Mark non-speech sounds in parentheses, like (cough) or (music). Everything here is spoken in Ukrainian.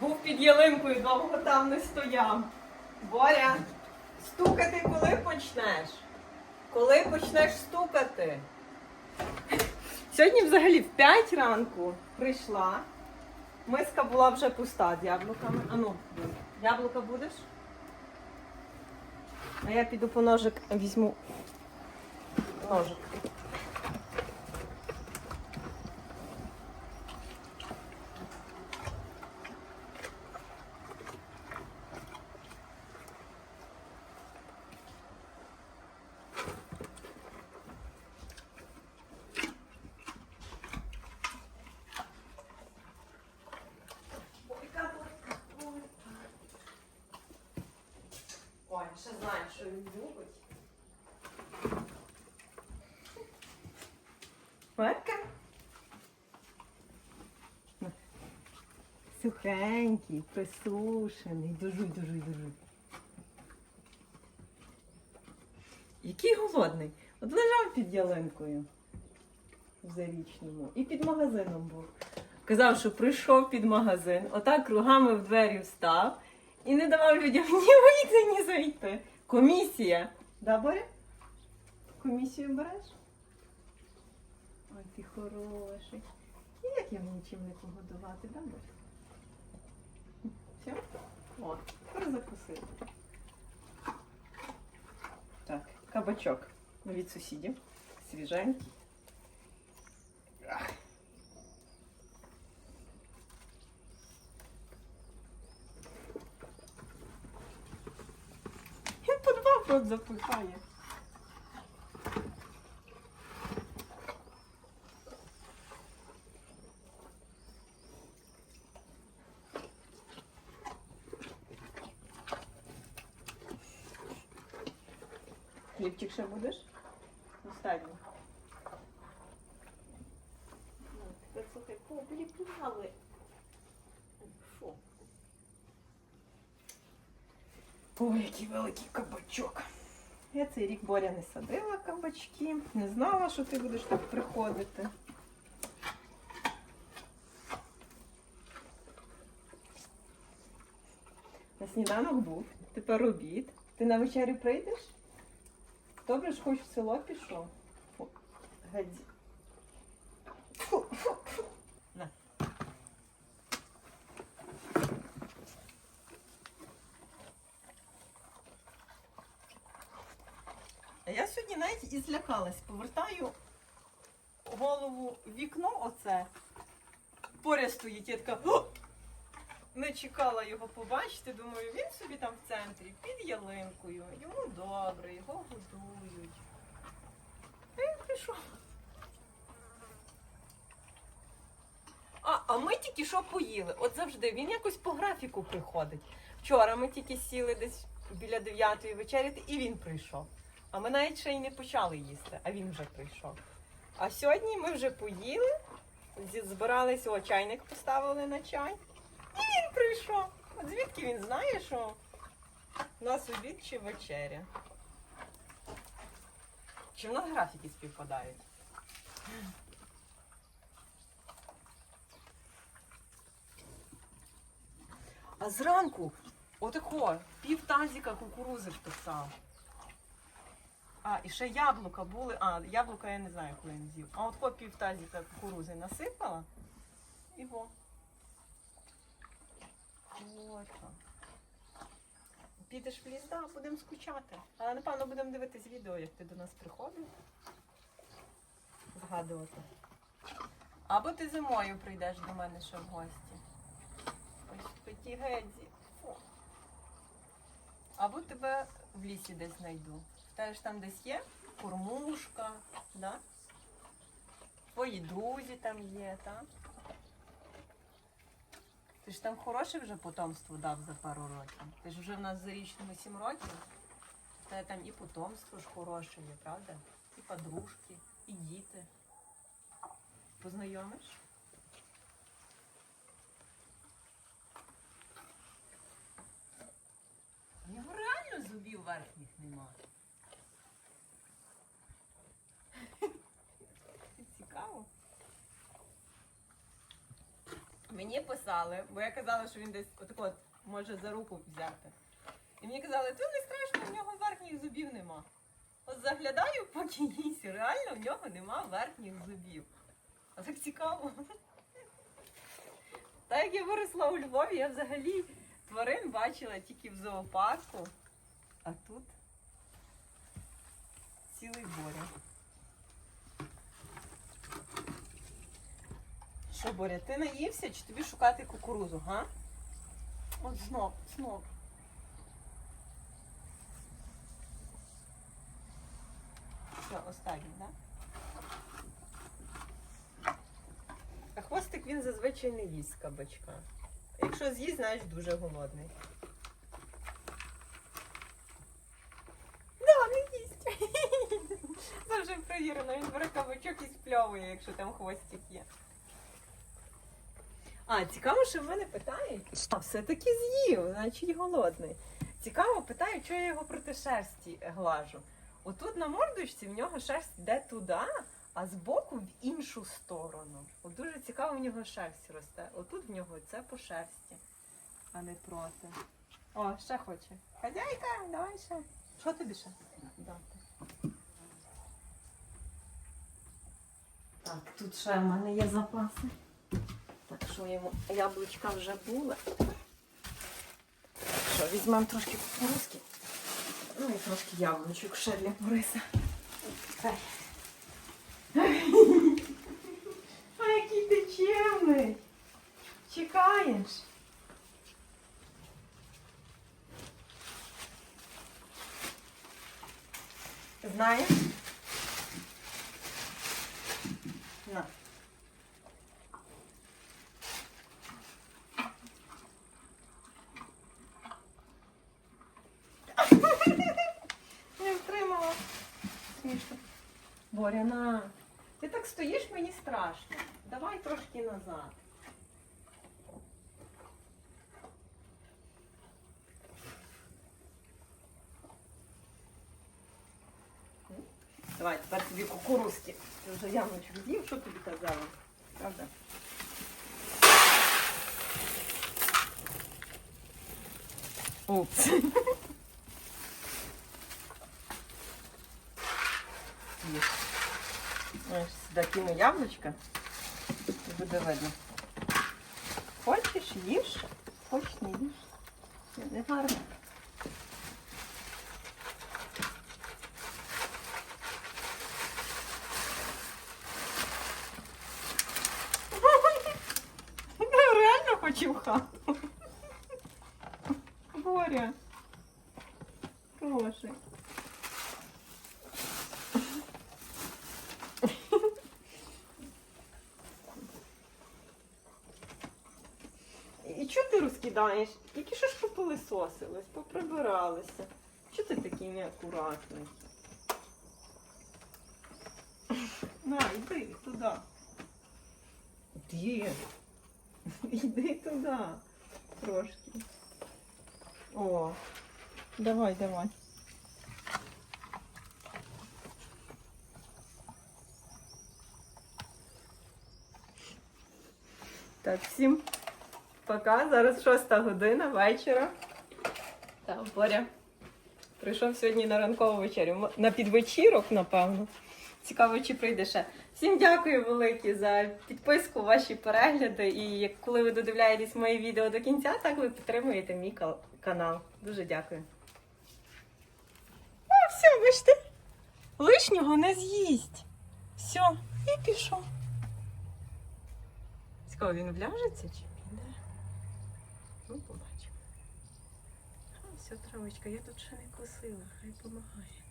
Був під ялинкою, довго там не стояв. Боря, стукати коли почнеш? Коли почнеш стукати? Сьогодні взагалі в 5 ранку прийшла. Миска була вже пуста з яблуками. Ану, яблука будеш? А я піду по ножик візьму ножик. Ой, ще знаю, що він любить. Марка? Сухенький, присушений. Дужуй, дужуй, дужуй. Який голодний. От лежав під ялинкою в зарічному і під магазином був. Казав, що прийшов під магазин, отак кругами в двері встав і не давав людям ні вийти, ні зайти. Комісія. Да, Боря? Комісію береш? Ой, ти хороший. І як я нічим не погодувати, да, Боря? Все? О, тепер закусити. Так, кабачок від сусідів. Свіженький. Ах. Він по два в рот запихає. Хлібчик ще будеш? Останній. Ну, тепер слухай, пообліпляли. Ой, який великий кабачок. Я цей рік Боря не садила кабачки, не знала, що ти будеш так приходити. На сніданок був, тепер обід. Ти на вечерю прийдеш? Добре ж хоч в село пішов. Гаді. Фу, фу, фу. На. А я і злякалась. Повертаю голову в вікно оце. Поряд стоїть, я така. Не чекала його побачити. Думаю, він собі там в центрі, під ялинкою. Йому добре, його годують. Він прийшов. А, а ми тільки що поїли. От завжди він якось по графіку приходить. Вчора ми тільки сіли десь біля 9 вечеряти, і він прийшов. А ми навіть ще й не почали їсти, а він вже прийшов. А сьогодні ми вже поїли, збирались, о, чайник поставили на чай. І він прийшов. От звідки він знає, що у нас обід чи вечеря? Чи в нас графіки співпадають? А зранку отако пів тазіка кукурузи вписав. А, і ще яблука були. А, яблука я не знаю, коли він з'їв. А от по пів тазіка кукурузи насипала. І во. Так. Підеш в ліс, да, будемо скучати. Але напевно будемо дивитись відео, як ти до нас приходив. Згадувати. Або ти зимою прийдеш до мене ще в гості. Ось в гедзі. Або тебе в лісі десь знайду. Теж там десь є кормушка, да? Твої друзі там є, так? Ти ж там хороше вже потомство дав за пару років. Ти ж вже в нас за річними сім років. Та там і потомство ж хороше є, правда? І подружки, і діти. Познайомиш? У нього реально зубів верхніх нема. Цікаво. Мені писали, бо я казала, що він десь отак от може за руку взяти. І мені казали, то не страшно, в нього верхніх зубів нема. От заглядаю поки їсть, реально в нього нема верхніх зубів. А так цікаво. Так як я виросла у Львові, я взагалі тварин бачила тільки в зоопарку, а тут цілий боря. Що, Боря, ти наївся чи тобі шукати кукурузу, га? От знов, знов. Все, останній, так? А хвостик він зазвичай не їсть кабачка. Якщо з'їсть, знаєш, дуже голодний. Да, не їсть. (laughs) Це вже перевірено, він бере кабачок і спльовує, якщо там хвостик є. А, цікаво, що в мене питають. А, все-таки з'їв, значить голодний. Цікаво, питають, чого я його проти шерсті глажу. Отут на мордочці в нього шерсть йде туди, а збоку в іншу сторону. От дуже цікаво в нього шерсть росте. Отут в нього це по шерсті, а не проти. О, ще хоче. Хазяйка, давай ще. Що тобі ще дати? Так, тут ще в мене є запаси. Так що йому яблучка вже були. Що, візьмемо трошки кукурузки. Ну і трошки яблучок ще для Бориса. (laughs) А який ти чемний. Чекаєш. Знаєш? Боря, на. Ти так стоїш, мені страшно. Давай трошки назад. Давай, тепер тобі кукурузки. Ти вже яблучок з'їв, що тобі казала? Правда? Упс. Їж. Ось сюди кину яблучко і буде видно. Хочеш, їж, хочеш, не їж. Не, не гарно. Я реально хочу в хату. Боря. Хороший. Ти розкидаєш? Тільки що ж попилисосились, поприбиралися. Чого ти такий неакуратний? На, йди туди. Де? Йди туди. Трошки. О, давай, давай. Так, всім пока. Зараз шоста година вечора. Так, Боря прийшов сьогодні на ранкову вечерю. На підвечірок, напевно. Цікаво, чи прийде ще. Всім дякую велике за підписку, ваші перегляди. І коли ви додивляєтесь мої відео до кінця, так ви підтримуєте мій канал. Дуже дякую. О, все, бачите, лишнього не з'їсть. Все, і пішов. Цікаво, він вляжеться чи? Ну, побачимо. Ось все, травочка, я тут ще не косила, хай допомагає.